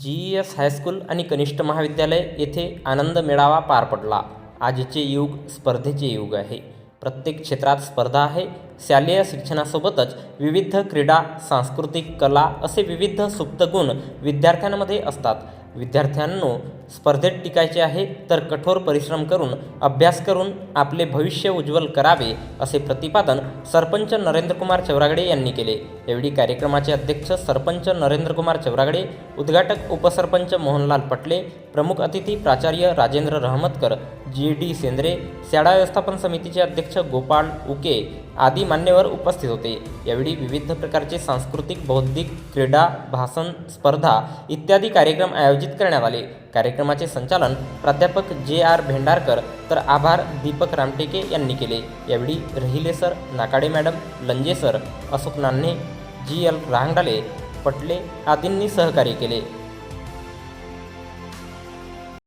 जी E S high school आणि कनिष्ठ महाविद्यालय येथे आनंद मेळावा पार पडला. आजचे युग स्पर्धेचे युग आहे. प्रत्येक क्षेत्रात स्पर्धा आहे. शालेय शिक्षणासोबतच विविध क्रीडा सांस्कृतिक कला असे विविध सुप्तगुण विद्यार्थ्यांमध्ये असतात. विद्यार्थ्यांनो स्पर्धेत टिकायचे आहे तर कठोर परिश्रम करून अभ्यास करून आपले भविष्य उज्ज्वल करावे असे प्रतिपादन सरपंच नरेंद्रकुमार चौरागडे यांनी केले. यावेळी कार्यक्रमाचे अध्यक्ष सरपंच नरेंद्रकुमार चौरागडे उद्घाटक उपसरपंच मोहनलाल पटले प्रमुख अतिथी प्राचार्य राजेंद्र रहमतकर जी डी सेंद्रे शाळा व्यवस्थापन समितीचे अध्यक्ष गोपाळ उके आदी मान्यवर उपस्थित होते. यावेळी विविध प्रकारचे सांस्कृतिक बौद्धिक क्रीडा भाषण स्पर्धा इत्यादी कार्यक्रम आयोजित आयोजित करण्यात आले. कार्यक्रमाचे संचालन प्राध्यापक जे आर भेंडारकर तर आभार दीपक रामटेके यांनी केले. यावेळी रहिले sir Nakade madam Lanje sir Ashok Nanhe ji L Rangdale पटले आदींनी सहकार्य केले.